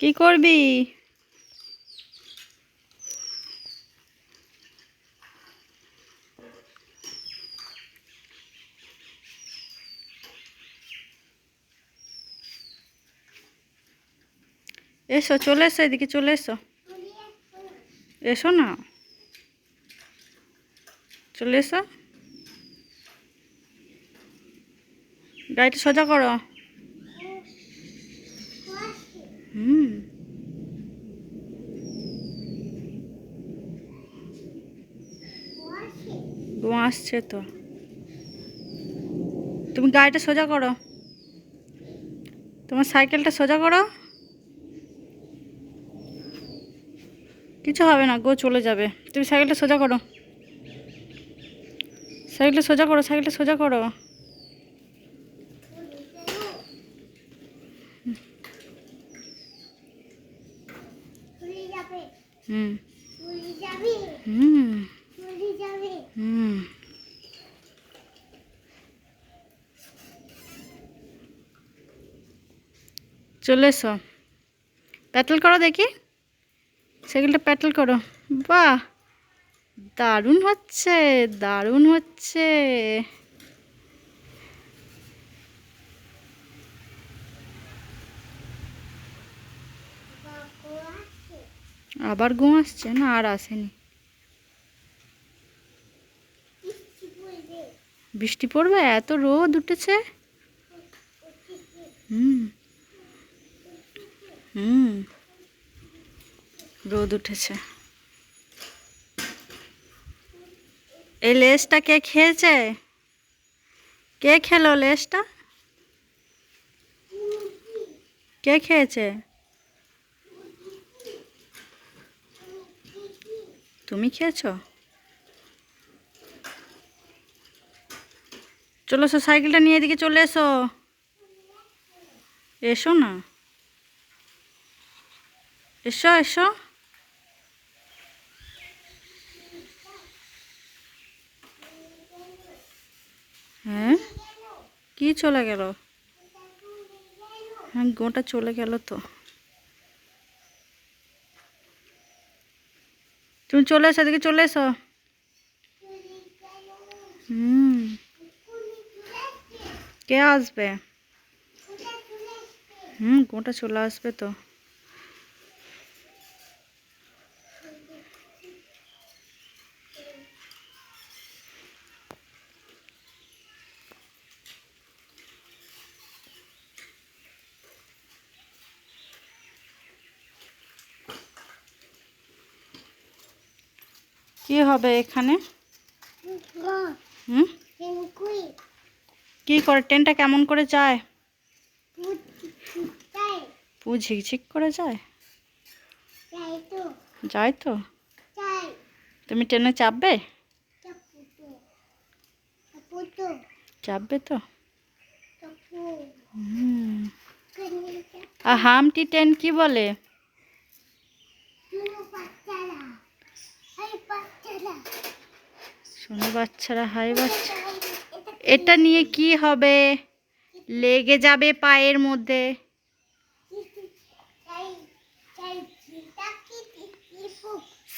কি করবি? এসো, চলে এসো, এদিকে চলে এসো। এসো না? চলে এসো। গাড়িটা সোজা করো। হুম ধোঁয়া আসছে তো। তুমি গাড়িটা সোজা করো। তোমার সাইকেলটা সোজা করো। কিছু হবে না গো চলে যাবে। তুমি সাইকেলটা সোজা করো। সাইকেলটা সোজা করো সাইকেলটা সোজা করো। হুম। হুম। হুম চলে এসো। প্যাটেল করো দেখি। সাইকেলটা প্যাটেল করো। বাহ! দারুণ হচ্ছে দারুণ হচ্ছে। আবার ঘুম আসছে? না, আর আসেনি। বৃষ্টি পড়বে? এত রোদ উঠেছে? হুম। হুম। রোদ উঠেছে। এই লেসটা কে খেয়েছে? কে খেলো লেসটা কে খেয়েছে? তুমি খেয়েছো? চলো এসো সাইকেলটা নিয়ে এদিকে চলে এসো। এসো না। এসো এসো। হ্যাঁ? কি চলে গেল? হ্যাঁ গোটা চলে গেল তো। চলে এসো এদিকে চলে এসো। হুম। কে আসবে? হুম কোনটা চলে আসবে তো। কি হবে এখানে? কি করে, ট্রেনটা কেমন করে যায়? পু ঝিকঝিক করে যায়? যায় তো? তুমি ট্রেনে চাপবে? চাপবে তো? হামটি ট্রেন কি বলে চুনো বাচ্চারা এই বাচ্চারা শোনো বাচ্চারা হাই বাচ্চা। এটা নিয়ে কি হবে? লেগে যাবে পায়ের মধ্যে।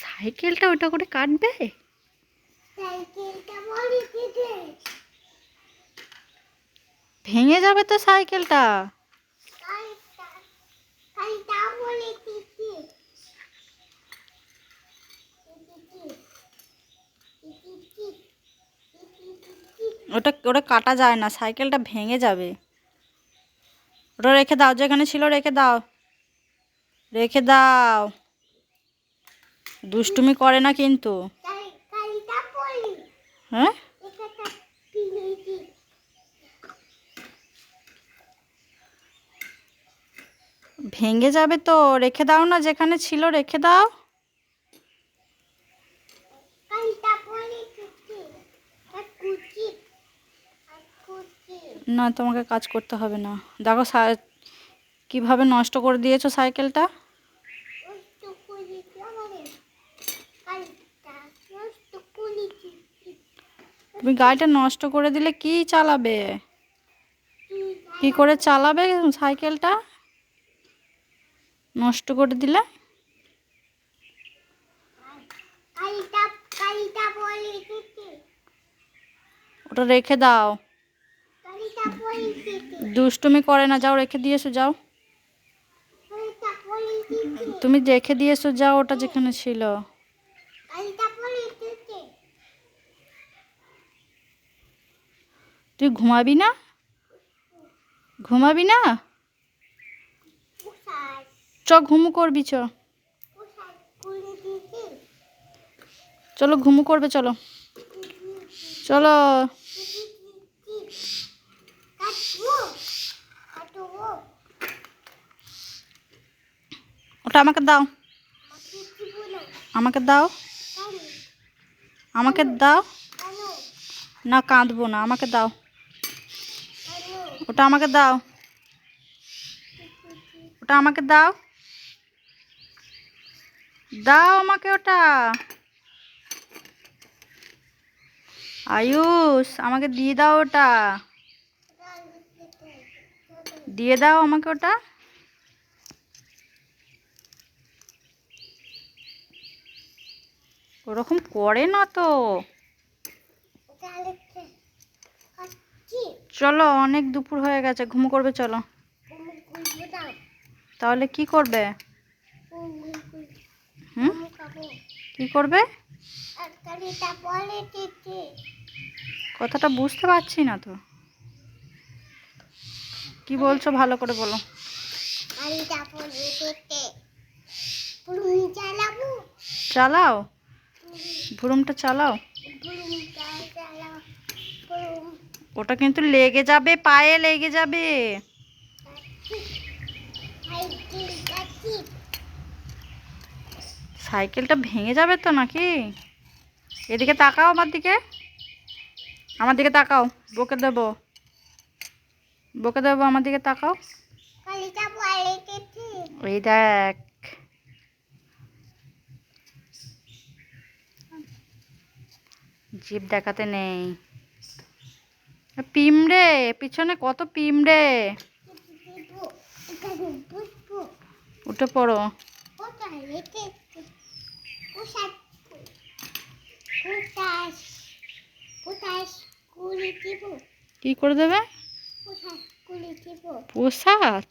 সাইকেলটা ওটা করে কাটবে? ভেঙে যাবে তো সাইকেলটা তাই তাই তা বলি দিতে ওটা ওটা কাটা যায় না, সাইকেলটা ভেঙে যাবে। ওটা রেখে দাও, যেখানে ছিল রেখে দাও। রেখে দাও। দুষ্টুমি করে না কিন্তু। হ্যাঁ? ভেঙে যাবে তো, রেখে দাও না, যেখানে ছিল রেখে দাও। কুচি। না, তোমাকে কাজ করতে হবে না। দেখো কীভাবে নষ্ট করে দিয়েছ সাইকেলটা? তুমি গাড়িটা নষ্ট করে দিলে কি চালাবে? কি করে চালাবে সাইকেলটা? নষ্ট করে দিলে? ওটা রেখে দাও। দুষ্টুমি করে না, যাও রেখে দিয়ে এসো, যাও। তুমি রেখে দিয়ে এসো, যাও, ওটা যেখানে ছিল। তুই ঘুমাবি না? ঘুমাবি না? চ, ঘুমু করবি, চ। চলো, ঘুমু করবে, চলো। চলো কাটবো কাটবো ওটা আমাকে দাও। আমাকে দাও। আমাকে দাও। না, কাঁদবো না। আমাকে দাও। ওটা আমাকে দাও। ওটা আমাকে দাও। দাও আমাকে ওটা। আয়ুষ, আমাকে দিয়ে দাও ওটা। দিয়ে দাও আমাকে ওটা। ওরকম করে না তো। চলো অনেক দুপুর হয়ে গেছে ঘুম করবে চলো। তাহলে কি করবে? হুম? কি করবে? কথাটা বুঝতে পারছি না তো। কি বলছো ভালো করে বলো। চালাও। ভুরুমটা চালাও। ওটা কিন্তু লেগে যাবে পায়ে লেগে যাবে। সাইকেলটা ভেঙে যাবে তো নাকি? এদিকে তাকাও আমার দিকে। আমার দিকে তাকাও বকে দেবো। বকে দেবো আমার দিকে তাকাও। এই দেখ জিপ দেখাতে নেই। পিমড়ে পিছনে কত এখানে বসবো উঠে পড়ো। কি করে দেবে? প্রসাদ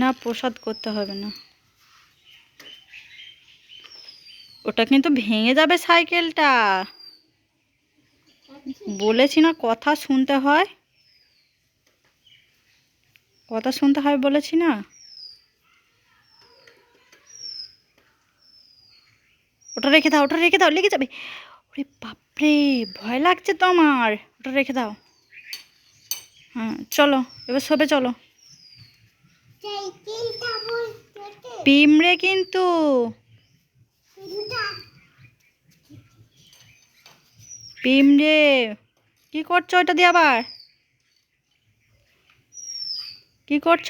না প্রসাদ করতে হবে না। ওটা কিন্তু ভেঙে যাবে সাইকেলটা। বলেছি না কথা শুনতে হয়। কথা শুনতে হয় বলেছি না। ওটা রেখে দাও ওটা রেখে দাও লেগে যাবে। ওরে বাপরে ভয় লাগছে তো আমার। ওটা রেখে দাও। হ্যাঁ চলো এবার শোবে চলো। পিমড়ে কিন্তু। পিমড়ে কী করছ ওইটা দিয়ে আবার? কি করছ?